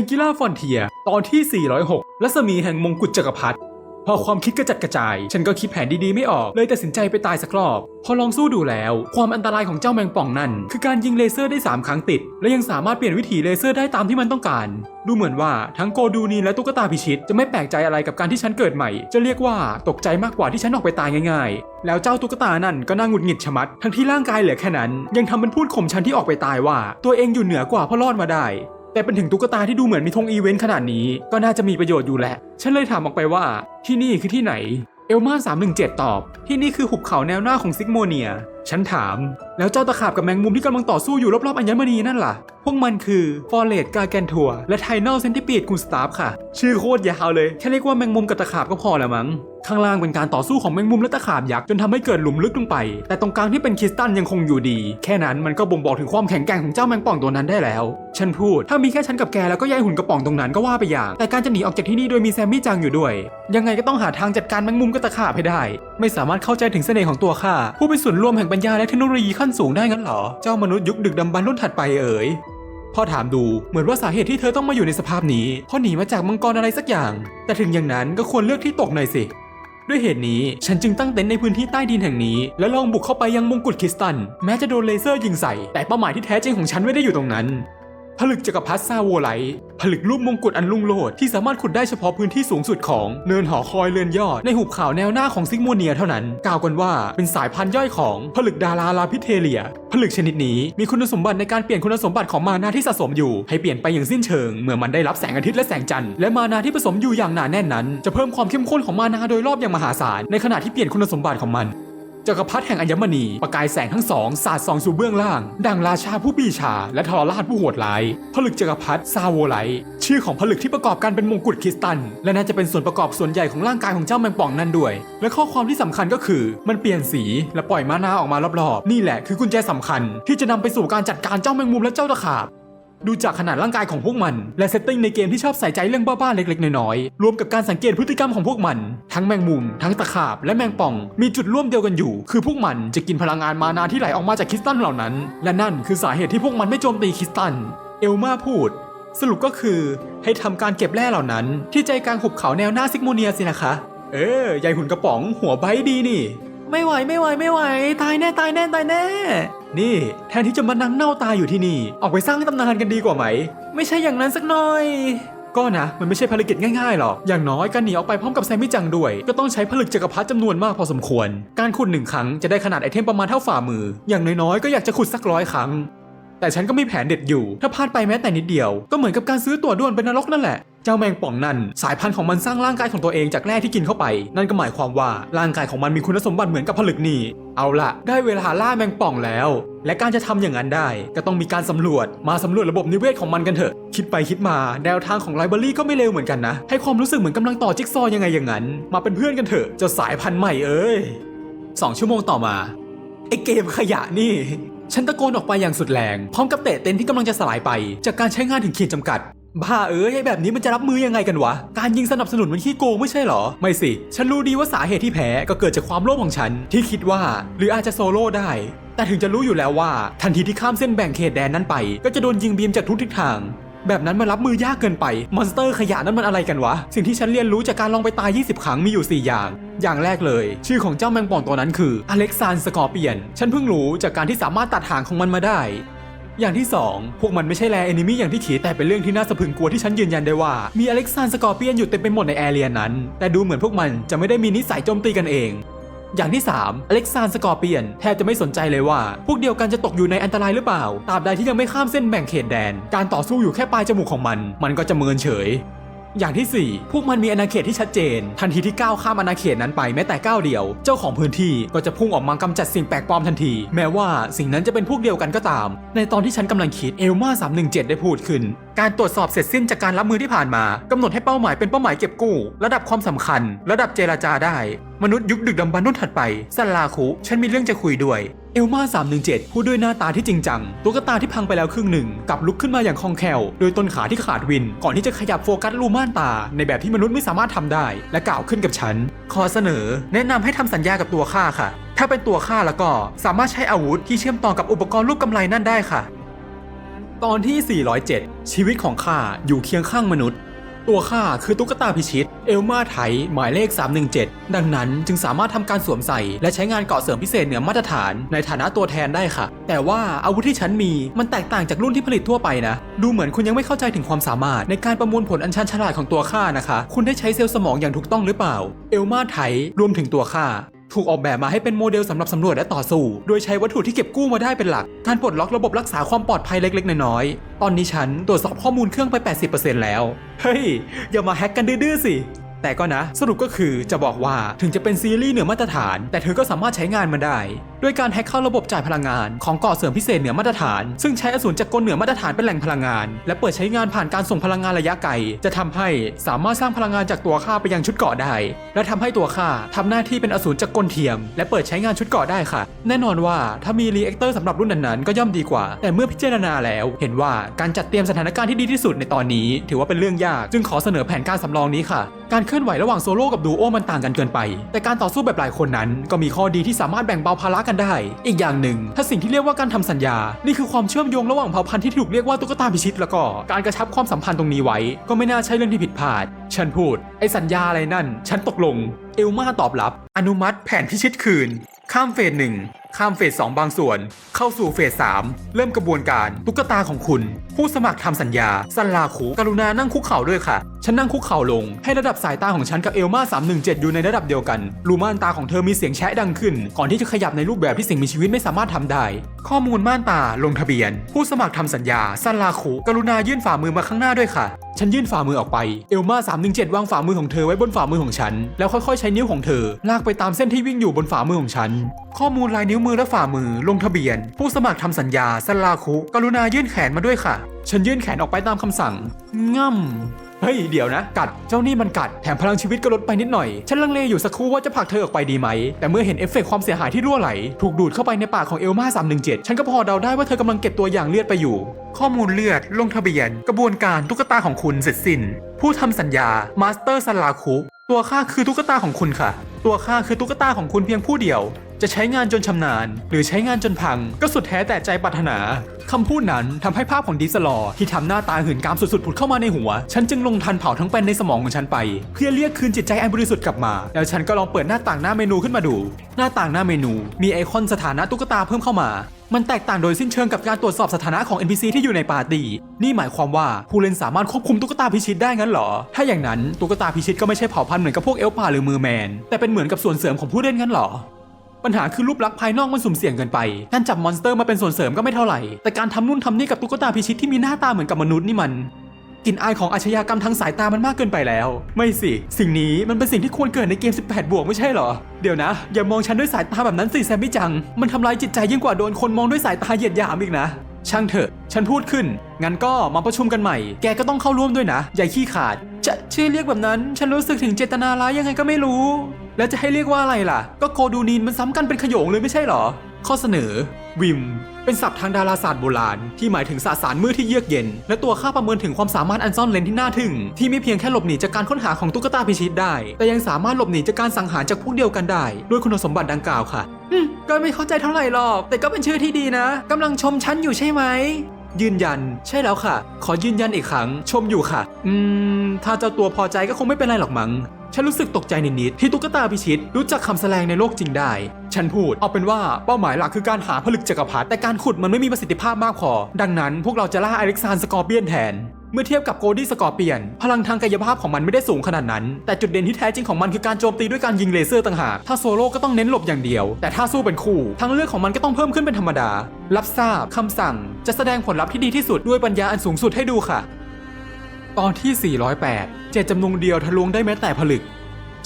งกิล่าฟอนเทีย ตอนที่ 406 รัศมีแห่งมงกุฎจักรพรรดิพอความคิดกระจัดกระจาย ฉันก็คิดแผนดีๆไม่ออก เลยตัดสินใจไปตายสักรอบ พอลองสู้ดูแล้ว ความอันตรายของเจ้าแมงป่องนั่น คือการยิงเลเซอร์ได้ 3 ครั้งติด และยังสามารถเปลี่ยนวิถีเลเซอร์ได้ตามที่มันต้องการ ดูเหมือนว่าทั้งโกดูนีและตุ๊กตาพิชิต จะไม่แปลกใจอะไรกับการที่ฉันเกิดใหม่ จะเรียกว่าตกใจมากกว่าที่ฉันออกไปตายง่ายๆ แล้วเจ้าตุ๊กตานั่นก็น่าหงุดหงิดชะมัด ทั้งที่ร่างกายเหลือแค่นั้น ยังทำเป็นพูดข่มฉันที่ออกไปตายว่า ตัวเองอยู่เหนือกว่าเพราะรอดมาได้ แต่เป็นถึงตุ๊กตาที่ดูเหมือนมีธงอีเวนต์ขนาดนี้ ก็น่าจะมีประโยชน์อยู่แหละ ฉันเลยถามออกไปว่า ที่นี่คือที่ไหน เอลมา317 ตอบ ที่นี่คือหุบเขาแนวหน้าของซิกโมเนีย ฉันถาม แล้วเจ้าตะขาบกับแมงมุมที่กำลังต่อสู้อยู่รอบๆอัญมณีนั่นล่ะ พวกมันคือฟอร์เรตกาแกนทัวและไทนอลเซนติปีดกูสตาฟค่ะ ชื่อโคตรยาวเลยแค่เรียกว่าแมงมุมกับตะขาบก็พอแล้วมั้ง ข้างล่างเป็นการต่อสู้ของแมงมุมและตะขาบยักษ์จนทำให้เกิดหลุมลึกลงไป แต่ตรงกลางที่เป็นคริสตัลยังคงอยู่ดี แค่นั้นมันก็บ่งบอกถึงความแข็งแกร่งของเจ้าแมงป่องตัวนั้นได้แล้ว ฉันพูด ถ้ามีแค่ฉันกับแกแล้วก็ยายหุ่นกระป๋องตรงนั้นก็ว่าไปอย่าง แต่การจะหนีออกจากที่นี่โดยมีแซมมี่จังอยู่ด้วย ยังไงก็ต้องหาทางจัดการแมงมุมกับตะขาบให้ได้ ไม่สามารถเข้าใจถึงเสน่ห์ของตัวข้าผู้เป็นส่วนรวมแห่งปัญญาและเทคโนโลยีขั้นสูงได้งั้นเหรอ เจ้ามนุษย์ยุคดึกดำบรรพ์รุ่นถัดไปเอ๋ยพอถามดูเหมือนว่าสาเหตุที่เธอต้องมาอยู่ในสภาพนี้เพราะหนีมาจากมังกรอะไรสักอย่าง แต่ถึงอย่างนั้นก็ควรเลือกที่ตกหน่อยสิ ด้วยเหตุนี้ฉันจึงตั้งเต็นท์ในพื้นที่ใต้ดินแห่งนี้ และลองบุกเข้าไปยังมงกุฎคริสตัน แม้จะโดนเลเซอร์ยิงใส่ แต่เป้าหมายที่แท้จริงของฉันไม่ได้อยู่ตรงนั้น ผลึกจักรพรรดิซาโวไลผลึกรูปมงกุฎอันลุ่งโลดที่สามารถขุดได้เฉพาะพื้นที่สูงสุดของเนินหอคอยเรือนยอดในหุบเขาแนวหน้าของซิกโมเนียเท่านั้น กล่าวกันว่าเป็นสายพันธุ์ย่อยของผลึกดาราลาพิเทเลีย ผลึกชนิดนี้มีคุณสมบัติในการเปลี่ยนคุณสมบัติของมานาที่สะสมอยู่ ให้เปลี่ยนไปอย่างสิ้นเชิงเมื่อมันได้รับแสงอาทิตย์และแสงจันทร์และมานาที่ผสมอยู่อย่างหนาแน่นนั้น จะเพิ่มความเข้มข้นของมานาโดยรอบอย่างมหาศาลในขณะที่เปลี่ยนคุณสมบัติของมัน จักรพรรดิแห่งอัญมณี ประกายแสงทั้งสองสาดส่องสู่เบื้องล่าง ดังราชาผู้ปีชา และทรราชผู้โหดร้าย ผลึกจักรพรรดิซาโวไลชื่อของผลึกที่ประกอบกันเป็นมงกุฎคริสตัล และน่าจะเป็นส่วนประกอบส่วนใหญ่ของร่างกายของเจ้าแมงป่องนั่นด้วย และข้อความที่สำคัญก็คือ มันเปลี่ยนสีและปล่อยมานาออกมารอบๆ นี่แหละคือกุญแจสำคัญ ที่จะนำไปสู่การจัดการเจ้าแมงมุมและเจ้าตะขาบ ดูจากขนาดร่างกายของพวกมัน และเซตติ้งในเกมที่ชอบใส่ใจเรื่องบ้าๆเล็กๆน้อยๆรวมกับการสังเกตพฤติกรรมของพวกมัน ทั้งแมงมุม ทั้งตะขาบและแมงป่อง มีจุดร่วมเดียวกันอยู่ คือพวกมันจะกินพลังงานมานาที่ไหลออกมาจากคริสตัลเหล่านั้น และนั่นคือสาเหตุที่พวกมันไม่โจมตีคริสตัลเอลมาพูด สรุปก็คือให้ทำการเก็บแร่เหล่านั้น ที่ใจกลางหุบเขาแนวหน้าซิกโมเนียสินะคะ เออใหญ่หุ่นกระป๋อง หัวไบดีนี่ ไม่ไหวไม่ไหวไม่ไหว ตายแน่ตายแน่ตายแน่ นี่ แทนที่จะมานั่งเน่าตายอยู่ที่นี่ ออกไปสร้างตำนานกันดีกว่าไหม ไม่ใช่อย่างนั้นสักหน่อย ก็นะ มันไม่ใช่ภารกิจง่ายๆหรอก อย่างน้อยการหนีออกไปพร้อมกับแซมมี่จังด้วย ก็ต้องใช้ผลึกจักรพรรดิจำนวนมากพอสมควร การขุดหนึ่งครั้งจะได้ขนาดไอเทมประมาณเท่าฝ่ามือ อย่างน้อยๆก็อยากจะขุดสักร้อยครั้ง แต่ฉันก็มีแผนเด็ดอยู่ ถ้าพลาดไปแม้แต่นิดเดียว ก็เหมือนกับการซื้อตั๋วด่วนเป็นนรกนั่นแหละ เจ้าแมงป่องนั่น สายพันธุ์ของมันสร้างร่างกายของตัวเองจากแร่ที่กินเข้าไป นั่นก็หมายความว่าร่างกายของมันมีคุณสมบัติเหมือนกับผลึกนี่ เอาล่ะ ได้เวลาล่าแมงป่องแล้ว และการจะทำอย่างนั้นได้ ก็ต้องมีการสำรวจ มาสำรวจระบบนิเวศของมันกันเถอะ คิดไปคิดมา แนวทางของไลบรารีก็ไม่เลวเหมือนกันนะ ให้ความรู้สึกเหมือนกำลังต่อจิ๊กซอยังไงอย่างนั้น มาเป็นเพื่อนกันเถอะเจ้าสายพันธุ์ใหม่เอ้ยสองชั่วโมงต่อมาไอเกมขยะนี่ ฉันตะโกนออกไปอย่างสุดแรง พร้อมกับเตะเต็นท์ที่กำลังจะสลายไป จากการใช้งานถึงขีดจำกัด บ้าเอ้ยไอ้แบบนี้มันจะรับมือยังไงกันวะ การยิงสนับสนุนมันขี้โกงไม่ใช่เหรอ ไม่สิ ฉันรู้ดีว่าสาเหตุที่แพ้ก็เกิดจากความโลภของฉัน ที่คิดว่า หรืออาจจะโซโล่ได้ แต่ถึงจะรู้อยู่แล้วว่า ทันทีที่ข้ามเส้นแบ่งเขตแดนนั้นไป ก็จะโดนยิงบีมจากทุกทิศทาง แบบนั้นมันรับมือยากเกินไป มอนสเตอร์ขยะนั้นมันอะไรกันวะ สิ่งที่ฉันเรียนรู้จากการลองไปตาย 20 ครั้งมีอยู่ 4 อย่าง อย่างแรกเลย ชื่อของเจ้าแมงป่องตัวนั้นคืออเล็กซานสกอร์เปียน ฉันเพิ่งรู้จากการที่สามารถตัดหางของมันมาได้ อย่างที่ 2 พวกมันไม่ใช่แลแอนิมีอย่างที่คิดแต่เป็นเรื่องที่น่าสะพรึงกลัวที่ฉันยืนยันได้ว่ามีอเล็กซานสกอร์เปียนอยู่เต็มไปหมดในแอเรียนั้น แต่ดูเหมือนพวกมันจะไม่ได้มีนิสัยโจมตีกันเอง อย่างที่ 3 อเล็กซานสกอร์เปียน แทบจะไม่สนใจเลยว่า พวกเดียวกันจะตกอยู่ในอันตรายหรือเปล่าตราบใดที่ยังไม่ข้ามเส้นแบ่งเขตแดน การต่อสู้อยู่แค่ปลายจมูกของมัน มันก็จะเมินเฉย อย่างที่ 4 พวกมันมีอาณาเขตที่ชัดเจน ทันทีที่ก้าวข้ามอาณาเขตนั้นไปแม้แต่ก้าวเดียว เจ้าของพื้นที่ก็จะพุ่งออกมากำจัดสิ่งแปลกปลอมทันที แม้ว่าสิ่งนั้นจะเป็นพวกเดียวกันก็ตาม ในตอนที่ฉันกำลังคิดเอลมา317 ได้พูดขึ้น การตรวจสอบเสร็จสิ้นจากการรับมือที่ผ่านมากำหนดให้เป้าหมายเป็นเป้าหมายเก็บกู้ ระดับความสำคัญ ระดับเจรจาได้ มนุษย์ยุคดึกดำบรรพ์รุ่นถัดไปซันลาคุฉันมีเรื่องจะคุยด้วย เอลมา317 พูดด้วยหน้าตาที่จริงจัง ตุ๊กตาที่พังไปแล้วครึ่งหนึ่งกลับลุกขึ้นมาอย่างคล่องแคล่ว โดยต้นขาที่ขาดวิน ก่อนที่จะขยับโฟกัสลูม่านตา ในแบบที่มนุษย์ไม่สามารถทำได้ และกล่าวขึ้นกับฉัน ขอเสนอ แนะนำให้ทำสัญญากับตัวข้าค่ะ ถ้าเป็นตัวข้าแล้วก็สามารถใช้อาวุธที่เชื่อมต่อกับอุปกรณ์รูปกำไลนั่นได้ค่ะ ตอนที่ 407 ชีวิตของข้าอยู่เคียงข้างมนุษย์ ตัวข้าคือตุ๊กตาพิชิต เอลมาไทหมายเลข 317 ดังนั้นจึงสามารถทำการสวมใส่ และใช้งานเกราะเสริมพิเศษเหนือมาตรฐาน ในฐานะตัวแทนได้ค่ะ แต่ว่าอาวุธที่ฉันมีมันแตกต่างจากรุ่นที่ผลิตทั่วไปนะ ดูเหมือนคุณยังไม่เข้าใจถึงความสามารถในการประมวลผลอันชันฉลาดของตัวข้านะคะ คุณได้ใช้เซลล์สมองอย่างถูกต้องหรือเปล่า เอลมาไทรวมถึงตัวข้า ถูกออกแบบมาให้เป็นโมเดลสำหรับสำรวจและต่อสู้ โดยใช้วัตถุที่เก็บกู้มาได้เป็นหลัก การปลดล็อกระบบรักษาความปลอดภัยเล็กๆ น้อยๆ ตอนนี้ฉันตรวจสอบข้อมูลเครื่องไป 80%แล้ว เฮ้ย อย่ามาแฮกกันดื้อๆสิ แต่ก็นะ สรุปก็คือจะบอกว่าถึงจะเป็นซีรีส์เหนือมาตรฐาน แต่เธอก็สามารถใช้งานมันได้ด้วยการแฮกเข้าระบบจ่ายพลังงานของเกาะเสริมพิเศษเหนือมาตรฐาน ซึ่งใช้อสูรจักกลเหนือมาตรฐานเป็นแหล่งพลังงาน และเปิดใช้งานผ่านการส่งพลังงานระยะไกล จะทำให้สามารถสร้างพลังงานจากตัวข้าไปยังชุดเกาะได้ และทำให้ตัวข้าทำหน้าที่เป็นอสูรจักกลเทียม และเปิดใช้งานชุดเกาะได้ค่ะ แน่นอนว่าถ้ามีรีแอคเตอร์สำหรับรุ่นนั้นๆก็ย่อมดีกว่า แต่เมื่อพิจารณาแล้ว เห็นว่าการจัดเตรียมสถานการณ์ที่ดีที่สุดในตอนนี้ ถือว่าเป็นเรื่องยากจึงขอเสนอแผนการสำรองนี้ค่ะการเคลื่อนไหวระหว่างโซโล่กับดูโอมันต่างกันเกินไป แต่การต่อสู้แบบหลายคนนั้นก็มีข้อดีที่สามารถแบ่งเบาภาระกันได้ อีกอย่างหนึ่ง ถ้าสิ่งที่เรียกว่าการทำสัญญา นี่คือความเชื่อมโยงระหว่างเผ่าพันธุ์ที่ถูกเรียกว่าตุ๊กตาพิชิต แล้วก็การกระชับความสัมพันธ์ตรงนี้ไว้ ก็ไม่น่าใช่เรื่องที่ผิดพลาด ฉันพูด ไอ้สัญญาอะไรนั่น ฉันตกลง เอลมาตอบรับ อนุมัติแผนพิชิตคืน ข้ามเฟสหนึ่งข้ามเฟส2บางส่วน เข้าสู่เฟส3เริ่มกระบวนการตุ๊กตาของคุณ ผู้สมัครทำสัญญาสันลาคุกรุณานั่งคุกเข่าด้วยค่ะ ฉันนั่งคุกเข่าลง ให้ระดับสายตาของฉันกับเอลมา317 อยู่ในระดับเดียวกันรูม่านตาของเธอมีเสียงแชะดังขึ้น ก่อนที่จะขยับในรูปแบบที่สิ่งมีชีวิตไม่สามารถทำได้ ข้อมูลม่านตาลงทะเบียน ผู้สมัครทำสัญญาสันลาคุกรุณายื่นฝ่ามือมาข้างหน้าด้วยค่ะฉันยื่นฝ่ามือออกไป เอลมา317 วางฝ่ามือของเธอไว้บนฝ่ามือของฉัน แล้วค่อยๆ ใช้นิ้วของเธอ ลากไปตามเส้นที่วิ่งอยู่บนฝ่ามือของฉัน ข้อมูลลายนิ้วมือและฝ่ามือ ลงทะเบียน ผู้สมัครทำสัญญาสลาคุ กรุณายื่นแขนมาด้วยค่ะฉันยื่นแขนออกไปตามคำสั่งง่ำเฮ้ยเดี๋ยวนะ กัดเจ้านี่มันกัดแถมพลังชีวิตก็ลดไปนิดหน่อย ฉันลังเลอยู่สักครู่ว่าจะผลักเธอออกไปดีไหม แต่เมื่อเห็นเอฟเฟกต์ความเสียหายที่รั่วไหล ถูกดูดเข้าไปในปากของเอลมา317 ฉันก็พอเดาได้ว่าเธอกำลังเก็บตัวอย่างเลือดไปอยู่ ข้อมูลเลือด ลงทะเบียน กระบวนการตุ๊กตาของคุณเสร็จสิ้น ผู้ทำสัญญามาสเตอร์สลาคุตัวข้าคือตุ๊กตาของคุณค่ะ ตัวข้าคือตุ๊กตาของคุณเพียงผู้เดียว จะใช้งานจนชำนาญ หรือใช้งานจนพัง ก็สุดแท้แต่ใจปรารถนาคำพูดนั้นทำให้ภาพของดิสลอที่ทำหน้าตาหื่นกามสุดๆผุดเข้ามาในหัว ฉันจึงลงทันเผาทั้งเป็นในสมองของฉันไป เพื่อเรียกคืนจิตใจอันบริสุทธิ์กลับมา แล้วฉันก็ลองเปิดหน้าต่างหน้าเมนูขึ้นมาดู หน้าต่างหน้าเมนู มีไอคอนสถานะตุ๊กตาเพิ่มเข้ามา มันแตกต่างโดยสิ้นเชิงกับการตรวจสอบสถานะของ NPC ที่อยู่ในปาร์ตี้ นี่หมายความว่าผู้เล่นสามารถควบคุมตุ๊กตาพิชิตได้งั้นเหรอ ถ้าอย่างนั้นตุ๊กตาพิชิตก็ไม่ใช่เผ่าพันธุ์เหมือนกับพวกเอลป่าหรือมือแมน แต่เป็นเหมือนกับส่วนเสริมของผู้เล่นงั้นเหรอ ปัญหาคือรูปลักษณ์ภายนอกมันสุ่มเสี่ยงเกินไป การจับมอนสเตอร์มาเป็นส่วนเสริมก็ไม่เท่าไหร่ แต่การทำนู่นทำนี่กับตุ๊กตาพิชิตที่มีหน้าตาเหมือนกับมนุษย์นี่มันกลิ่นอายของอาชญากรรมทางสายตามันมากเกินไปแล้ว ไม่สิ สิ่งนี้มันเป็นสิ่งที่ควรเกิดในเกม 18 บวกไม่ใช่เหรอ เดี๋ยวนะ อย่ามองฉันด้วยสายตาแบบนั้นสิแซมมี่จัง มันทำลายจิตใจยิ่งกว่าโดนคนมองด้วยสายตาเหยียดหยามอีกนะ ช่างเถอะ ฉันพูดขึ้น งั้นก็มาประชุมกันใหม่ แกก็ต้องเข้าร่วมด้วยนะ อย่าขี้ขาด จะชื่อเรียกแบบนั้น ฉันรู้สึกถึงเจตนาร้ายยังไงก็ไม่รู้ แล้วจะให้เรียกว่าอะไรล่ะ ก็โกดูนีนมันซ้ำกันเป็นขโยงเลยไม่ใช่เหรอ ข้อเสนอ วิม เป็นศัพท์ทางดาราศาสตร์โบราณ ที่หมายถึงสสารมืดที่เยือกเย็น และตัวข้าประเมินถึงความสามารถอันซ่อนเลนที่น่าทึ่ง ที่ไม่เพียงแค่หลบหนีจากการค้นหาของตุ๊กตาพิชิตได้ แต่ยังสามารถหลบหนีจากการสังหารจากพวกเดียวกันได้ ด้วยคุณสมบัติดังกล่าวค่ะอืมก็ไม่เข้าใจเท่าไหร่หรอก แต่ก็เป็นชื่อที่ดีนะกำลังชมฉันอยู่ใช่ไหมยืนยัน ใช่แล้วค่ะ ขอยืนยันอีกครั้ง ชมอยู่ค่ะ อืม ถ้าเจ้าตัวพอใจก็คงไม่เป็นไรหรอกมั้ง ฉันรู้สึกตกใจนิดๆที่ตุ๊กตาพิชิต รู้จักคำแสดงในโลกจริงได้ ฉันพูดเอาเป็นว่าเป้าหมายหลักคือการหาผลึกจักรพรรดิแต่การขุดมันไม่มีประสิทธิภาพมากพอ ดังนั้นพวกเราจะล่าอเล็กซานสกอร์เปียนแทนเมื่อเทียบกับโกดี้สกอร์เปียน พลังทางกายภาพของมันไม่ได้สูงขนาดนั้น แต่จุดเด่นที่แท้จริงของมันคือการโจมตีด้วยการยิงเลเซอร์ต่างหาก ถ้าโซโล่ก็ต้องเน้นหลบอย่างเดียว แต่ถ้าสู้เป็นคู่ ทางเลือกของมันก็ต้องเพิ่มขึ้นเป็นธรรมดา รับทราบคำสั่ง จะแสดงผลลัพธ์ที่ดีที่สุดด้วยปัญญาอันสูงสุดให้ดูค่ะ ตอนที่ 408 เจตจำนงเดียวทะลวงได้แม้แต่ผลึก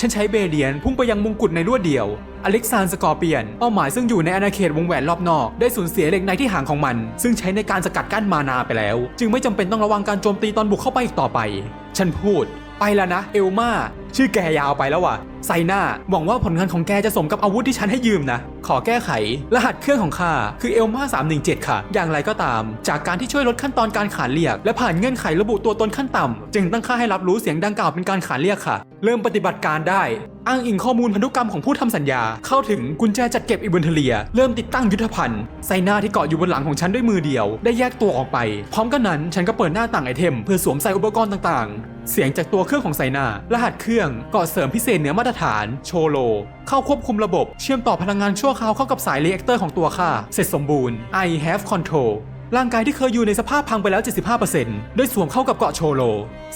ฉันใช้เบเดียนพุ่งไปยังมงกุฎในรวดเดียว อเล็กซานสกอร์เปียน เป้าหมายซึ่งอยู่ในอาณาเขตวงแหวนรอบนอก ได้สูญเสียเหล็กในที่หางของมัน ซึ่งใช้ในการสกัดกั้นมานาไปแล้ว จึงไม่จำเป็นต้องระวังการโจมตีตอนบุกเข้าไปอีกต่อไป ฉันพูด ไปแล้วนะ เอลมา ชื่อแกยาวไปแล้วว่ะ ไซน่าหวังว่าผลงานของแกจะสมกับอาวุธที่ฉันให้ยืมนะ ขอแก้ไข รหัสเครื่องของข้าคือเอลมา317 ค่ะ อย่างไรก็ตาม จากการที่ช่วยลดขั้นตอนการขานเรียก และผ่านเงื่อนไขระบุตัวตนขั้นต่ำ จึงตั้งค่าให้รับรู้เสียงดังกล่าวเป็นการขานเรียกค่ะ เริ่มปฏิบัติการได้ อ้างอิงข้อมูลพันธุกรรมของผู้ทำสัญญา เข้าถึงกุญแจจัดเก็บอิบนเทเลีย เริ่มติดตั้งยุทธภัณฑ์ไซน่าที่เกาะอยู่บนหลังของฉันด้วยมือเดียว ได้แยกตัวออกไป พร้อมกันนั้นฉันก็เปิดหน้าต่างไอเทม เพื่อสวมใส่อุปกรณ์ต่างๆ เสียงจากตัวเครื่องของไซน่ารหัสเครื่องเกาะเสริมพิเศษเหนือมาตรรฐานโชโล เข้าควบคุมระบบ เชื่อมต่อพลังงานชั่วคราวเข้ากับสายเรีแอคเตอร์ของตัวข้าเสร็จสมบูรณ์ I have control ร่างกายที่เคยอยู่ในสภาพพังไปแล้ว 75%ได้สวมเข้ากับเกาะโชโล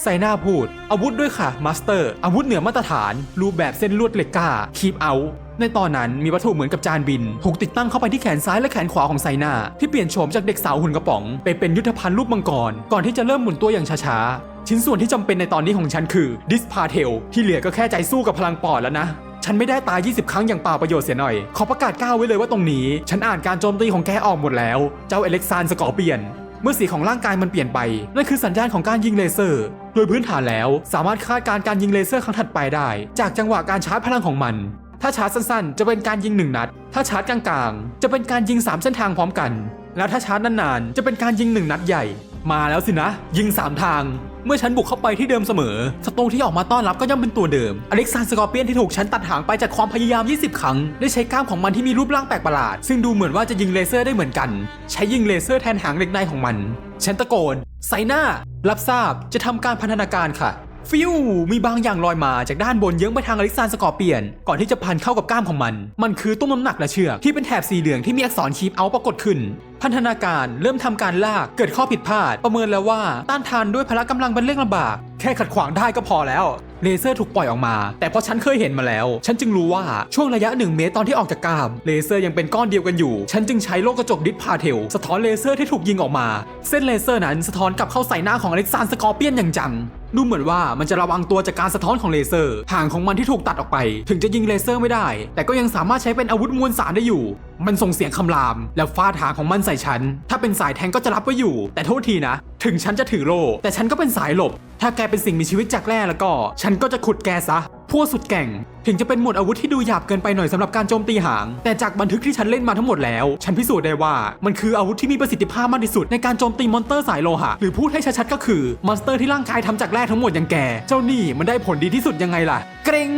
ไซน่าพูด อาวุธด้วยค่ะ มาสเตอร์ อาวุธเหนือมาตรฐาน รูปแบบเส้นลวดเหล็กก้า คีบเอา ในตอนนั้นมีวัตถุเหมือนกับจานบิน ถูกติดตั้งเข้าไปที่แขนซ้ายและแขนขวาของไซน่าที่เปลี่ยนโฉมจากเด็กสาวหุ่นกระป๋อง ไปเป็นยุทธภัณฑ์รูปมังกร ก่อนที่จะเริ่มหมุนตัวอย่างช้าๆ ชิ้นส่วนที่จำเป็นในตอนนี้ของฉันคือดิสพาเทลที่เหลือก็แค่ใจสู้กับพลังปอดแล้วนะฉันไม่ได้ตาย 20 ครั้งอย่างเปล่าประโยชน์เสียหน่อย ขอประกาศก้าวไว้เลยว่าตรงนี้ ฉันอ่านการโจมตีของแกออกหมดแล้ว เจ้าเอเล็กซานสกอร์เปียน เมื่อสีของร่างกายมันเปลี่ยนไป นั่นคือสัญญาณของการยิงเลเซอร์ โดยพื้นฐานแล้วสามารถคาดการณ์การยิงเลเซอร์ครั้งถัดไปได้ จากจังหวะการชาร์จพลังของมัน ถ้าชาร์จสั้นๆ จะเป็นการยิงหนึ่งนัด ถ้าชาร์จกลางๆ จะเป็นการยิงสามเส้นทางพร้อมกัน แล้วถ้าชาร์จนานๆ จะเป็นการยิงหนึ่งนัดใหญ่ มาแล้วสินะ ยิงสามทาง เมื่อฉันบุกเข้าไปที่เดิมเสมอศัตรูที่ออกมาต้อนรับก็ย่อมเป็นตัวเดิม อเล็กซานสกอร์เปียนที่ถูกฉันตัดหางไปจากความพยายาม 20 ครั้ง ได้ใช้กล้ามของมันที่มีรูปร่างแปลกประหลาด ซึ่งดูเหมือนว่าจะยิงเลเซอร์ได้เหมือนกัน ใช้ยิงเลเซอร์แทนหางเหล็กในของมัน ฉันตะโกนไซน่ารับทราบ จะทำการพันธนาการค่ะฟิวมีบางอย่างลอยมาจากด้านบนเยื้องไปทางอล็กซานสกอร์เปียน ก่อนที่จะพันเข้ากับกล้ามของมัน มันคือตุ้มน้ำหนักและเชือกที่เป็นแถบสีเหลืองที่มีอักษรคีปเอาปรากฏขึ้น พันธนาการเริ่มทำการลากเกิดข้อผิดพลาด ประเมินแล้วว่าต้านทานด้วยพละกำลังเป็นเรื่องลำบาก แค่ขัดขวางได้ก็พอแล้วเลเซอร์ถูกปล่อยออกมา แต่เพอฉันเคยเห็นมาแล้ว ฉันจึงรู้ว่าช่วงระยะ 1 เมตรตอนที่ออกจากกาม เลเซอร์ยังเป็นก้อนเดียวกันอยู่ ฉันจึงใช้โลกกระจกดิสพาเทลสะท้อนเลเซอร์ที่ถูกยิงออกมา เส้นเลเซอร์นั้นสะท้อนกลับเข้าใส่หน้าของอเล็กซานสกอร์เปียนอย่างจังดูเหมือนว่ามันจะระวังตัวจากการสะท้อนของเลเซอร์ห่างของมันที่ถูกตัดออกไป ถึงจะยิงเลเซอร์ไม่ได้ แต่ก็ยังสามารถใช้เป็นอาวุธมวลสารได้อยู่มันส่งเสียงคำราม แล้วฟาดหางของมันใส่ฉัน ถ้าเป็นสายแทงก็จะรับไว้อยู่ แต่โทษทีนะ ถึงฉันจะถือโล่แต่ฉันก็เป็นสายหลบ ถ้าแกเป็นสิ่งมีชีวิตจากแร่แล้วก็ ฉันก็จะขุดแกซะพวกสุดแก่ง ถึงจะเป็นหมวดอาวุธที่ดูหยาบเกินไปหน่อยสำหรับการโจมตีหาง แต่จากบันทึกที่ฉันเล่นมาทั้งหมดแล้ว ฉันพิสูจน์ได้ว่ามันคืออาวุธที่มีประสิทธิภาพมากที่สุดในการโจมตีมอนสเตอร์สายโลหะ หรือพูดให้ชัดๆก็คือมอนสเตอร์ที่ร่างกายทำจากแร่ทั้งหมดอย่างแก เจ้านี่มันได้ผลดีที่สุดยังไงล่ะ เกรง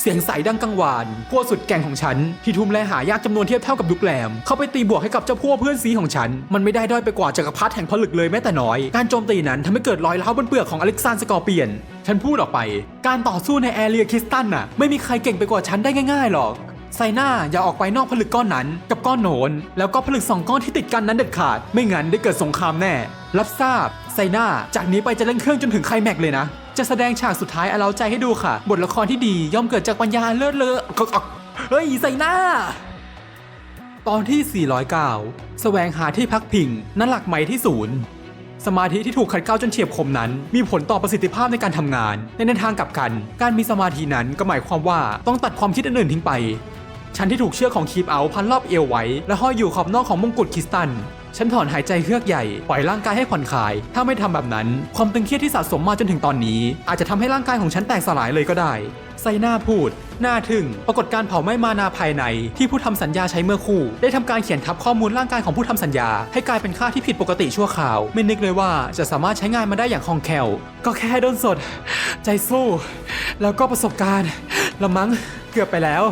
เสียงใสดังกังวานพวกสุดแก่งของฉัน ที่ทุ่มแร่หายากจำนวนเทียบเท่ากับยุคแรมเข้าไปตีบวกให้กับเจ้าพวกเพื่อนซีของฉัน มันไม่ได้ด้อยไปกว่าจักรพรรดิแห่งผลึกเลยแม้แต่น้อย การโจมตีนั้นทำให้เกิดรอยร้าวบนเปลือกของอเล็กซานสกอร์เปียน ฉันพูดออกไป การต่อสู้ในแอเรียคิสตันน่ะไม่มีใครใครเก่งไปกว่าฉันได้ง่ายๆหรอกไซน่าอย่าออกไปนอกผลึกก้อนนั้น กับก้อนโหนนแล้วก็ผลึกสองก้อนที่ติดกันนั้นเด็ดขาด ไม่งั้นได้เกิดสงครามแน่ รับทราบไซน่าจากนี้ไปจะเล่นเครื่องจนถึงไคลแม็กเลยนะ จะแสดงฉากสุดท้ายเอาเราใจให้ดูค่ะ บทละครที่ดีย่อมเกิดจากปัญญาเลิศเลอะเฮ้ยไซน่าตอนที่ 409 แสวงหาที่พักพิงนั่นหลักใหม่ที่ศูนย์ สมาธิที่ถูกขัดเกลาจนเฉียบคมนั้น มีผลต่อประสิทธิภาพในการทำงาน ในแนวทางกลับกัน การมีสมาธินั้นก็หมายความว่าต้องตัดความคิดอื่นๆทิ้งไปฉันที่ถูกเชือกของคีบเอาพันรอบเอวไว้และห้อยอยู่ขอบนอกของมงกุฎคริสตัน ฉันถอนหายใจเฮือกใหญ่ ปล่อยร่างกายให้ผ่อนคลาย ถ้าไม่ทำแบบนั้น ความตึงเครียดที่สะสมมาจนถึงตอนนี้ อาจจะทำให้ร่างกายของฉันแตกสลายเลยก็ได้ไซน่าพูด หน้าทึ่ง ปรากฏการเผาไหม้มานาภายใน ที่ผู้ทำสัญญาใช้เมื่อคู่ ได้ทำการเขียนทับข้อมูลร่างกายของผู้ทำสัญญา ให้กลายเป็นค่าที่ผิดปกติชั่วคราว ไม่นึกเลยว่าจะสามารถใช้งานมาได้อย่างคล่องแคล่ว ก็แค่โดนสด ใจสู้ แล้วก็ประสบการณ์ละมั้ง เกือบไปแล้ว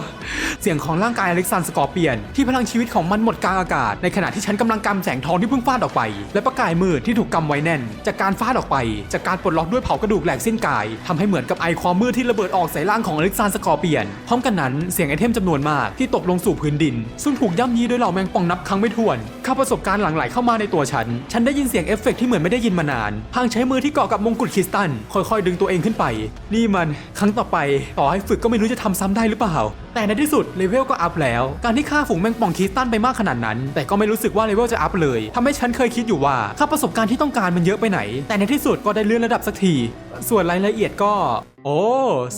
เสียงของร่างกายอเล็กซานสกอร์เปียน ที่พลังชีวิตของมันหมดกลางอากาศ ในขณะที่ฉันกำลังกำแสงทองที่เพิ่งฟาดออกไป และประกายมืดที่ถูกกำไว้แน่น จากการฟาดออกไป จากการปลดล็อกด้วยเผากระดูกแหลกสิ้นกายทำให้เหมือนกับไอความมืดที่ระเบิดออกใส่ร่างของอเล็กซานสกอร์เปียน พร้อมกันนั้นเสียงไอเทมจำนวนมากที่ตกลงสู่พื้นดิน ซึ่งถูกย่ำยีด้วยเหล่าแมงป่องนับครั้งไม่ถ้วนข้าประสบการณ์หลั่งไหลเข้ามาในตัวฉัน ฉันได้ยินเสียงเอฟเฟกต์ที่เหมือนไม่ได้ยินมานาน พางใช้มือที่เกาะกับมงกุฎคริสตัลค่อยๆ ดึงตัวเองขึ้นไป นี่มันครั้งต่อไป ต่อให้ฝึกก็ไม่รู้จะทำซ้ำได้หรือเปล่า แต่ในที่สุดเลเวลก็อัพแล้ว การที่ฆ่าฝูงแมงป่องคิสตัลไปมากขนาดนั้น แต่ก็ไม่รู้สึกว่าเลเวลจะอัพเลยทำให้ฉันเคยคิดอยู่ว่าค่าประสบการณ์ที่ต้องการมันเยอะไปไหน แต่ในที่สุดก็ได้เลื่อนระดับสักที ส่วนรายละเอียดก็ โอ้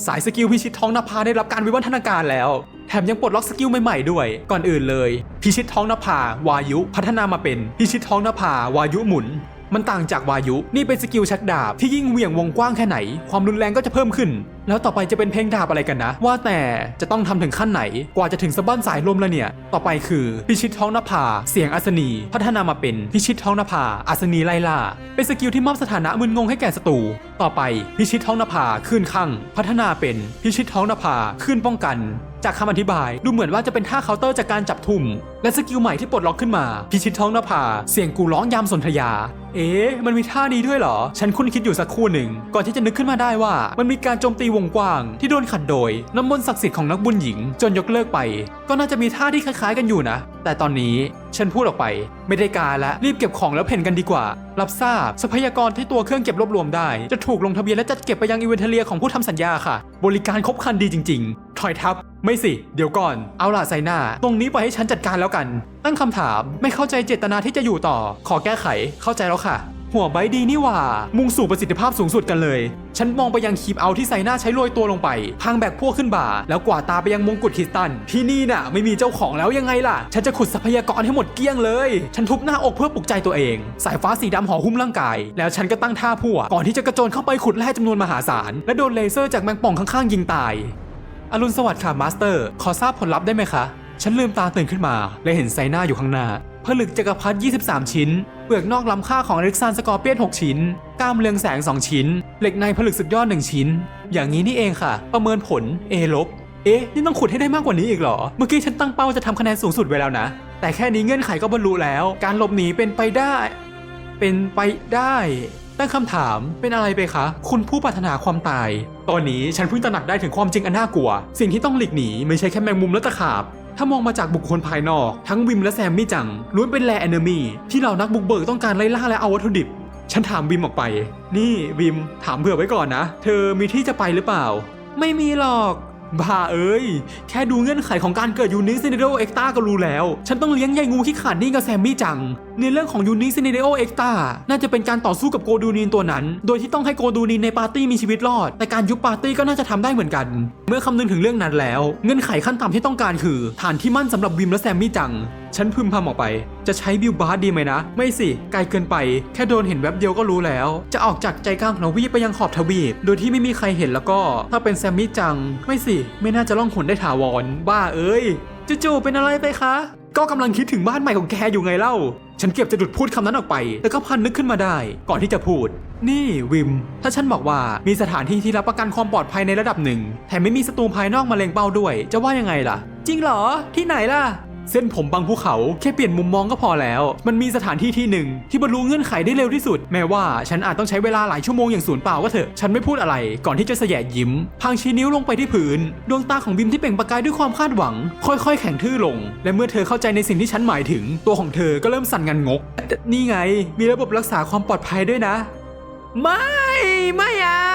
สายสกิลพิชิตท้องนภาได้รับการวิวัฒนาการแล้วแถมยังปลดล็อกสกิลใหม่ๆด้วย ก่อนอื่นเลย พิชิตท้องนภาวายุ พัฒนามาเป็น พิชิตท้องนภาวายุหมุน มันต่างจากวายุ นี่เป็นสกิลชักดาบที่ยิ่งเหวี่ยงวงกว้างแค่ไหน ความรุนแรงก็จะเพิ่มขึ้น แล้วต่อไปจะเป็นเพลงดาบอะไรกันนะ ว่าแต่จะต้องทำถึงขั้นไหน กว่าจะถึงสะบั้นสายลมแล้วเนี่ย ต่อไปคือพิชิตท้องนภา เสียงอัศนี พัฒนามาเป็นพิชิตท้องนภา อัศนีไล่ล่า เป็นสกิลที่มอบสถานะมึนงงให้แก่ศัตรู ต่อไปพิชิตท้องนภาขึ้นข้างพัฒนาเป็นพิชิตท้องนภาขึ้นป้องกัน จากคำอธิบายดูเหมือนว่าจะเป็นท่าเคาน์เตอร์จากการจับทุ่ม และสกิลใหม่ที่ปลดล็อกขึ้นมา พิชิตท้องนภา เสียงกูร้องยามสนธยา เอ๊ะ มันมีท่านี้ด้วยเหรอ ฉันคุ้นคิดอยู่สักครู่หนึ่ง ก่อนที่จะนึกขึ้นมาได้ว่า มันมีการโจมตีวงกว้าง ที่โดนขัดโดย น้ำมนต์ศักดิ์สิทธิ์ของนักบุญหญิง จนยกเลิกไป ก็น่าจะมีท่าที่คล้ายๆกันอยู่นะ แต่ตอนนี้ฉันพูดออกไป ไม่ได้การและรีบเก็บของแล้วเพ่นกันดีกว่า รับทราบทรัพยากรที่ตัวเครื่องเก็บรวบรวมได้ จะถูกลงทะเบียนและจัดเก็บไปยังอีเวนเทเลียของผู้ทำสัญญาค่ะ บริการครบครันดีจริง ๆ ถอยทับ ไม่สิ เดี๋ยวก่อน เอาล่ะไซน่า ตรงนี้ปล่อยให้ฉันจัดการแล้วกัน ตั้งคำถามไม่เข้าใจเจตนาที่จะอยู่ต่อ ขอแก้ไขเข้าใจแล้วค่ะ หัวไบดีนี่ว่า มุ่งสู่ประสิทธิภาพสูงสุดกันเลย ฉันมองไปยังคีบเอาที่ไซน่าใช้โรยตัวลงไป พังแบกพวกขึ้นบ่า แล้วกวาดตาไปยังมงกุฎคิสตัน ที่นี่น่ะ ไม่มีเจ้าของแล้วยังไงล่ะ ฉันจะขุดทรัพยากรให้หมดเกลี้ยงเลย ฉันทุบหน้าอกเพื่อปลุกใจตัวเอง สายฟ้าสีดำห่อหุ้มร่างกาย แล้วฉันก็ตั้งท่าพั่วก่อนที่จะกระโจนเข้าไปขุดแร่จำนวนมหาศาล และโดนเลเซอร์จากแมงป่องข้างๆยิงตายอรุณสวัสดิ์ค่ะมาสเตอร์ ขอทราบผลลัพธ์ได้ไหมคะ ฉันลืมตาตื่นขึ้นมา และเห็นไซน่าอยู่ข้างหน้าผลึกจักรพรรดิ23 ชิ้น เปลือกนอกล้ำค่าของอเล็กซานสกอร์เปียน 6 ชิ้น กล้ามเรืองแสง 2 ชิ้น เหล็กในผลึกสุดยอด 1 ชิ้น อย่างนี้นี่เองค่ะ ประเมินผล A ลบ เอ๊ะ นี่ต้องขุดให้ได้มากกว่านี้อีกเหรอ เมื่อกี้ฉันตั้งเป้าจะทำคะแนนสูงสุดไว้แล้วนะ แต่แค่นี้เงื่อนไขก็บรรลุแล้ว การหลบหนีเป็นไปได้ เป็นไปได้ ตั้งคำถามเป็นอะไรไปคะ คุณผู้ปรารถนาความตาย ตอนนี้ฉันเพิ่งตระหนักได้ถึงความจริงอันน่ากลัว สิ่งที่ต้องหลีกหนีไม่ใช่แค่แมงมุมและตะขาบ ถ้ามองมาจากบุคคลภายนอก ทั้งวิมและแซมมี่จังล้วนเป็นแลแอนเนมี่ที่เหล่านักบุกเบิกต้องการไล่ล่าและเอาวัตถุดิบ ฉันถามวิมออกไป นี่วิมถามเผื่อไว้ก่อนนะ เธอมีที่จะไปหรือเปล่า ไม่มีหรอกบ้าเอ้ย แค่ดูเงื่อนไขของการเกิดยูนิซินเดโรเอ็กตาก็รู้แล้ว ฉันต้องเลี้ยงใยงูขี้ขาดนี่กับแซมมี่จังในเรื่องของยูนิซินเดโอเอ็กตาน่าจะเป็นการต่อสู้กับโกดูนีนตัวนั้น โดยที่ต้องให้โกดูนีนในปาร์ตี้มีชีวิตรอด แต่การยุบปาร์ตี้ก็น่าจะทำได้เหมือนกัน เมื่อคำนึงถึงเรื่องนั้นแล้ว เงื่อนไขขั้นต่ำที่ต้องการคือ ฐานที่มั่นสำหรับวิมและแซมมี่จัง ฉันพึมพำออกไป จะใช้บิลบาร์ดดีไหมนะ ไม่สิ ไกลเกินไป แค่โดนเห็นแวบเดียวก็รู้แล้ว จะออกจากใจกลางของทวีปไปยังขอบทวีป โดยที่ไม่มีใครเห็นแล้วก็ ถ้าเป็นแซมมี่จัง ไม่สิ ไม่น่าจะล่องหนได้ถาวร บ้าเอ้ยจู่ๆเป็นอะไรไปคะ ก็กำลังคิดถึงบ้านใหม่ของแกอยู่ไงเล่า ฉันเก็บจะดุดพูดคำนั้นออกไป แต่ก็พันนึกขึ้นมาได้ ก่อนที่จะพูด นี่วิม ถ้าฉันบอกว่ามีสถานที่ที่รับประกันความปลอดภัยในระดับหนึ่งแถมไม่มีศัตรูภายนอกมาเลงเป้าด้วย จะว่ายังไงล่ะ จริงเหรอ ที่ไหนล่ะ เส้นผมบางภูเขาแค่เปลี่ยนมุมมองก็พอแล้ว มันมีสถานที่ที่หนึ่งที่บรรลุเงื่อนไขได้เร็วที่สุด แม้ว่าฉันอาจต้องใช้เวลาหลายชั่วโมงอย่างสูญเปล่าก็เถอะ ฉันไม่พูดอะไรก่อนที่จะแสยะยิ้มพังชี้นิ้วลงไปที่พื้นดวงตาของบิมที่เปล่งประกายด้วยความคาดหวัง ค่อยๆ แข็งทื่อลง และเมื่อเธอเข้าใจในสิ่งที่ฉันหมายถึง ตัวของเธอก็เริ่มสั่นงันงก นี่ไง มีระบบรักษาความปลอดภัยด้วยนะ ไม่ไม่เอา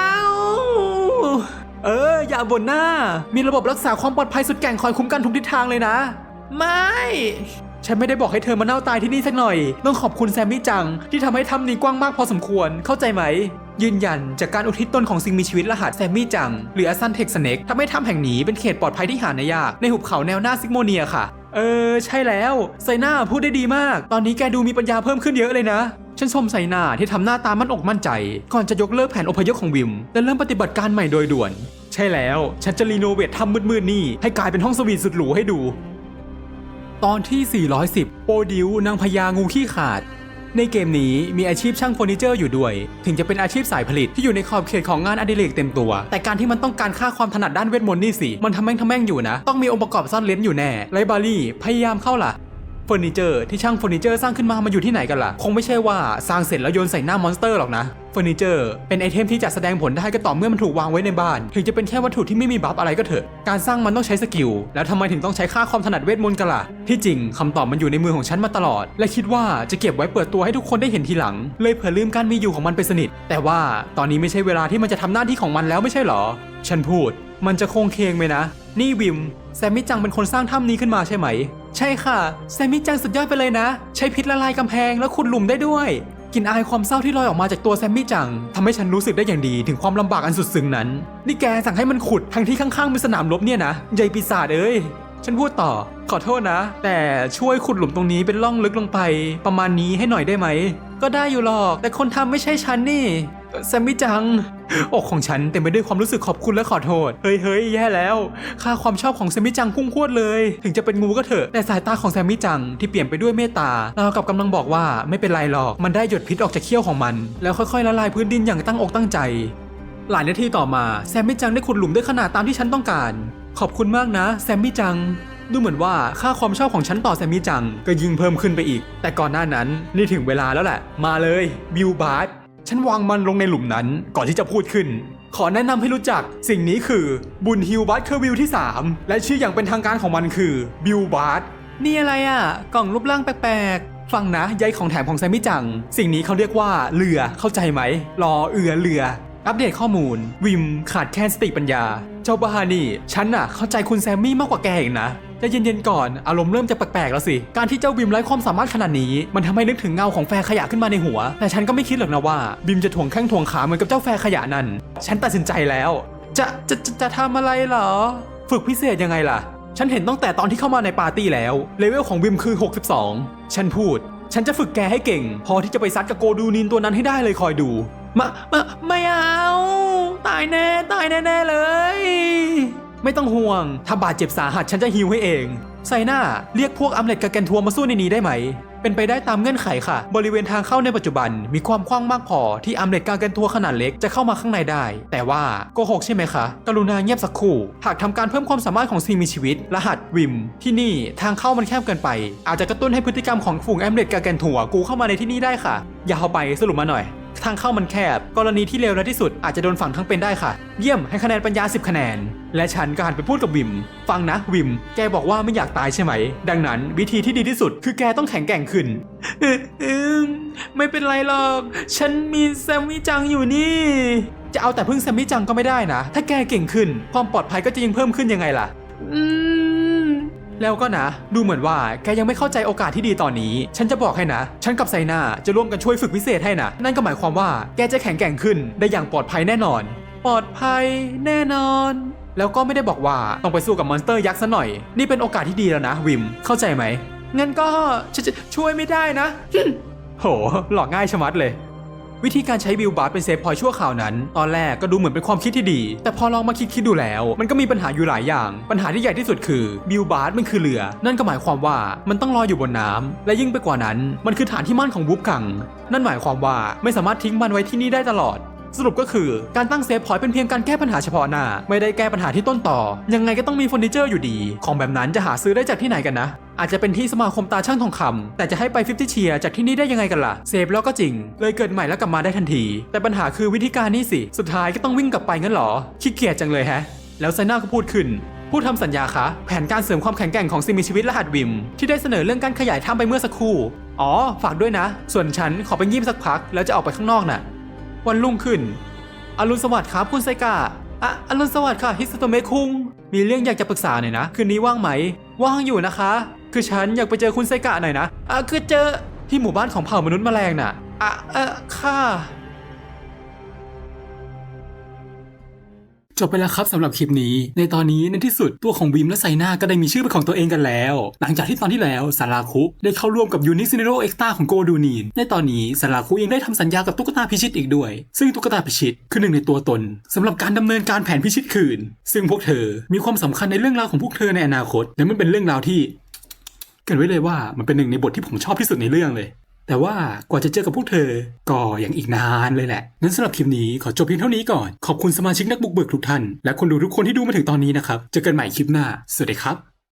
เอออย่าบ่นหน้า มีระบบรักษาความปลอดภัยสุดแก่งคอยคุ้มกันทุกทิศทางเลยนะ ไม่ ฉันไม่ได้บอกให้เธอมาเน่าตายที่นี่สักหน่อย ต้องขอบคุณแซมมี่จัง ที่ทำให้ถ้ำนี้กว้างมากพอสมควร เข้าใจไหม ยืนยันจากการอุทิศตนของสิ่งมีชีวิตรหัสแซมมี่จัง หรืออาซันเท็กสเน็กทำให้ถ้ำแห่งนี้เป็นเขตปลอดภัยที่หาได้ยากในหุบเขาแนวหน้าซิกโมเนียค่ะ เออ ใช่แล้ว ไซน่าพูดได้ดีมาก ตอนนี้แกดูมีปัญญาเพิ่มขึ้นเยอะเลยนะฉันชมไซนาที่ทำหน้าตามั่นอกมั่นใจ ก่อนจะยกเลิกแผนอพยพของวิม และเริ่มปฏิบัติการใหม่โดยด่วน ใช่แล้ว ฉันจะรีโนเวททำมืดๆนี่ ให้กลายเป็นห้องสวีทสุดหรูให้ดู ตอนที่ 410 โปรดิวนางพญางูขี้ขาด ในเกมนี้มีอาชีพช่างเฟอร์นิเจอร์อยู่ด้วย ถึงจะเป็นอาชีพสายผลิตที่อยู่ในขอบเขตของงานอดิเรกเต็มตัว แต่การที่มันต้องการค่าความถนัดด้านเวทมนต์นี่สิ มันทำแม่งทำแม่งอยู่นะ ต้องมีองค์ประกอบซ่อนเลนอยู่แน่ไลบารี่พยายามเข้าล่ะเฟอร์นิเจอร์ที่ช่างเฟอร์นิเจอร์สร้างขึ้นมามันอยู่ที่ไหนกันล่ะ คงไม่ใช่ว่าสร้างเสร็จแล้วโยนใส่หน้ามอนสเตอร์หรอกนะ อร์นิเจอร์เป็นไอเทมที่จะแสดงผลได้ก็ต่อเมื่อมันถูกวางไว้ในบ้าน ถึงจะเป็นแค่วัตถุที่ไม่มีบัฟอะไรก็เถอะ การสร้างมันต้องใช้สกิล แล้วทำไมถึงต้องใช้ค่าความถนัดเวทมนต์กันล่ะ ที่จริงคำตอบมันอยู่ในมือของฉันมาตลอด และคิดว่าจะเก็บไว้เปิดตัวให้ทุกคนได้เห็นทีหลัง เลยเผื่อลืมการมีอยู่ของมันไปสนิท แต่ว่าตอนนี้ไม่ใช่เวลาที่มันจะทำหน้าที่ของมันแล้วไม่ใช่หรอ ฉันพูด มันจะโคงเคงไหมนะ นี่วิมแซมมี่จังเป็นคนสร้างถ้ำนี้ขึ้นมาใช่ไหม ใช่ค่ะ แซมมี่จังสุดยอดไปเลยนะ ใช้พิษละลายกำแพงแล้วขุดหลุมได้ด้วย ลิ่นอายความเศร้าที่ลอยออกมาจากตัวแซมมี่จังทำให้ฉันรู้สึกได้อย่างดีถึงความลำบากอันสุดซึ้งนั้น นี่แกสั่งให้มันขุดทั้งที่ข้างๆมีสนามรบเนี่ยนะใหญ่ปีศาจเอ้ยฉันพูดต่อ ขอโทษนะ แต่ช่วยขุดหลุมตรงนี้เป็นล่องลึกลงไป ประมาณนี้ให้หน่อยได้ไหม ก็ได้อยู่หรอก แต่คนทำไม่ใช่ฉันนี่ แซมมี่จัง อกของฉันเต็มไปด้วยความรู้สึกขอบคุณและขอโทษ เฮ้ยเฮ้ยแย่แล้ว ค่าความชอบของแซมมี่จังพุ่งพวดเลย ถึงจะเป็นงูก็เถอะ แต่สายตาของแซมมี่จังที่เปลี่ยนไปด้วยเมตตาราวกับกำลังบอกว่าไม่เป็นไรหรอก มันได้หยดพิษออกจากเขี้ยวของมัน แล้วค่อยๆละลายพื้นดินอย่างตั้งอกตั้งใจ หลายนาทีต่อมาแซมมี่จังได้ขุดหลุมได้ขนาดตามที่ฉันต้องการ ขอบคุณมากนะแซมมี่จังดูเหมือนว่าค่าความชอบของฉันต่อแซมมี่จังก็ยิ่งเพิ่มขึ้นไปอีก แต่ก่อนหน้านั้นนี่ถึงเวลาแล้วแหละ มาเลยบิวบาร์ ฉันวางมันลงในหลุมนั้นก่อนที่จะพูดขึ้น ขอแนะนำให้รู้จัก สิ่งนี้คือบุญฮิวบัตเคอร์วิลที่ 3 และชื่ออย่างเป็นทางการของมันคือบิลบาร์นี่อะไรอะ กล่องรูปร่างแปลกๆ ฟังนะใยของแถมของแซมมี่จัง สิ่งนี้เขาเรียกว่าเรือเข้าใจไหมรอเอือเรือ อัปเดตข้อมูล วิมขาดแค่สติปัญญา เจ้าบ้านี่ ฉันน่ะเข้าใจคุณแซมมี่มากกว่าแกอีกนะจะเย็นๆก่อน อารมณ์เริ่มจะแปลกๆแล้วสิ การที่เจ้าบิมไร้ความสามารถขนาดนี้ มันทำให้นึกถึงเงาของแฟร์ขยะขึ้นมาในหัว แต่ฉันก็ไม่คิดหรอกนะว่า บิมจะถ่วงแข้งถ่วงขาเหมือนกับเจ้าแฟร์ขยะนั่นฉันตัดสินใจแล้ว จะจะจะจะทำอะไรเหรอ ฝึกพิเศษยังไงล่ะ ฉันเห็นตั้งแต่ตอนที่เข้ามาในปาร์ตี้แล้ว เลเวลของวิมคือ 62 ฉันพูด ฉันจะฝึกแกให้เก่ง พอที่จะไปซัดกับโกดูนินตัวนั้นให้ได้เลยคอยดู มามาไม่เอา ตายแน่ตายแน่ๆเลย ไม่ต้องห่วง ถ้าบาดเจ็บสาหัสฉันจะฮิวให้เองไซน่าเรียกพวกอัมเล็ตกับแกนทัวมาสู้ในนี้ได้ไหม เป็นไปได้ตามเงื่อนไขค่ะ บริเวณทางเข้าในปัจจุบัน มีความกว้างมากพอที่อัมเล็ตกาแกนทัวขนาดเล็กจะเข้ามาข้างในได้ แต่ว่าโกหกใช่ไหมคะ กรุณาเงียบสักครู่ หากทำการเพิ่มความสามารถของสิ่งมีชีวิต รหัสวิม ที่นี่ทางเข้ามันแคบเกินไป อาจจะกระตุ้นให้พฤติกรรมของฝูงแอมเล็ตกาแกนทัวกูเข้ามาในที่นี่ได้ค่ะ อย่าเอาไปสรุปมาหน่อย ทางเข้ามันแคบ กรณีที่เลวร้ายที่สุดอาจจะโดนฝังทั้งเป็นได้ค่ะ เยี่ยมให้คะแนนปัญญา 10 คะแนน และฉันก็หันไปพูดกับวิม ฟังนะวิม แกบอกว่าไม่อยากตายใช่ไหม ดังนั้น วิธีที่ดีที่สุดคือแกต้องแข็งแกร่งขึ้นออเออไม่เป็นไรหรอก ฉันมีแซมมี่จังอยู่นี่ จะเอาแต่พึ่งแซมมี่จังก็ไม่ได้นะ ถ้าแกเก่งขึ้น ความปลอดภัยก็จะยิ่งเพิ่มขึ้นยังไงล่ะ อืม แล้วก็นะ ดูเหมือนว่าแกยังไม่เข้าใจโอกาสที่ดีตอนนี้ ฉันจะบอกให้นะ ฉันกับไซนาจะร่วมกันช่วยฝึกพิเศษให้นะ นั่นก็หมายความว่าแกจะแข็งแกร่งขึ้นได้อย่างปลอดภัยแน่นอน ปลอดภัยแน่นอน แล้วก็ไม่ได้บอกว่าต้องไปสู้กับมอนสเตอร์ยักษ์ซะหน่อย นี่เป็นโอกาสที่ดีแล้วนะ วิม เข้าใจไหมงั้นก็ช่วยไม่ได้นะ โห หลอกง่ายชะมัดเลย วิธีการใช้บิลบาร์เป็นเซฟพอยต์ชั่วคราวนั้น ตอนแรกก็ดูเหมือนเป็นความคิดที่ดี แต่พอลองมาคิดคิดดูแล้ว มันก็มีปัญหาอยู่หลายอย่าง ปัญหาที่ใหญ่ที่สุดคือบิลบาร์มันคือเรือ นั่นก็หมายความว่ามันต้องลอยอยู่บนน้ำและยิ่งไปกว่านั้น มันคือฐานที่มั่นของวูฟกัง นั่นหมายความว่าไม่สามารถทิ้งมันไว้ที่นี่ได้ตลอดสรุปก็คือการตั้งเซฟพอยต์เป็นเพียงการแก้ปัญหาเฉพาะหน้า ไม่ได้แก้ปัญหาที่ต้นต่อ ยังไงก็ต้องมีเฟอร์นิเจอร์อยู่ดี ของแบบนั้นจะหาซื้อได้จากที่ไหนกันนะ อาจจะเป็นที่สมาคมตาช่างทองคำแต่จะให้ไป50เชียจากที่นี่ได้ยังไงกันล่ะ เซฟแล้วก็จริง เลยเกิดใหม่แล้วกลับมาได้ทันที แต่ปัญหาคือวิธีการนี่สิ สุดท้ายก็ต้องวิ่งกลับไปงั้นเหรอขี้เกียจจังเลยแฮะ แล้วไซน่าก็พูดขึ้นผู้ทำสัญญาคะ แผนการเสริมความแข็งแกร่งของสิ่งมีชีวิตรหัสวิม ที่ได้เสนอเรื่องการขยายถ้ำไปเมื่อสักครู่ อ๋อ ฝากด้วยนะ ส่วนฉันขอไปงีบสักพัก แล้วจะออกไปข้างนอกน่ะ วันรุ่งขึ้น อรุณสวัสดิ์ครับคุณไซกะอะอรุณสวัสดิ์ค่ะฮิสโตเมคุง มีเรื่องอยากจะปรึกษาหน่อยนะ คืนนี้ว่างไหม ว่างอยู่นะคะ คือฉันอยากไปเจอคุณไซกะหน่อยนะอะคือเจอที่หมู่บ้านของเผ่ามนุษย์แมลงน่ะอะเออค่ะ จบไปแล้วครับสำหรับคลิปนี้ ในตอนนี้ในที่สุดตัวของวิมและไซนาก็ได้มีชื่อเป็นของตัวเองกันแล้ว หลังจากที่ตอนที่แล้วสาราคุได้เข้าร่วมกับยูนิซิเนโรเอ็กซ์ตาของโกดูนีน ในตอนนี้สาราคุยังได้ทำสัญญากับตุ๊กตาพิชิตอีกด้วย ซึ่งตุ๊กตาพิชิตคือหนึ่งในตัวตนสำหรับการดำเนินการแผนพิชิตคืน ซึ่งพวกเธอมีความสำคัญในเรื่องราวของพวกเธอในอนาคตและมันเป็นเรื่องราวที่ กันไว้เลยว่ามันเป็นหนึ่งในบทที่ผมชอบที่สุดในเรื่องเลย แต่ว่ากว่าจะเจอกับพวกเธอก็ยังอีกนานเลยแหละ งั้นสำหรับคลิปนี้ขอจบเพียงเท่านี้ก่อน ขอบคุณสมาชิกนักบุกเบิกทุกท่าน และคนดูทุกคนที่ดูมาถึงตอนนี้นะครับ เจอกันใหม่คลิปหน้า สวัสดีครับ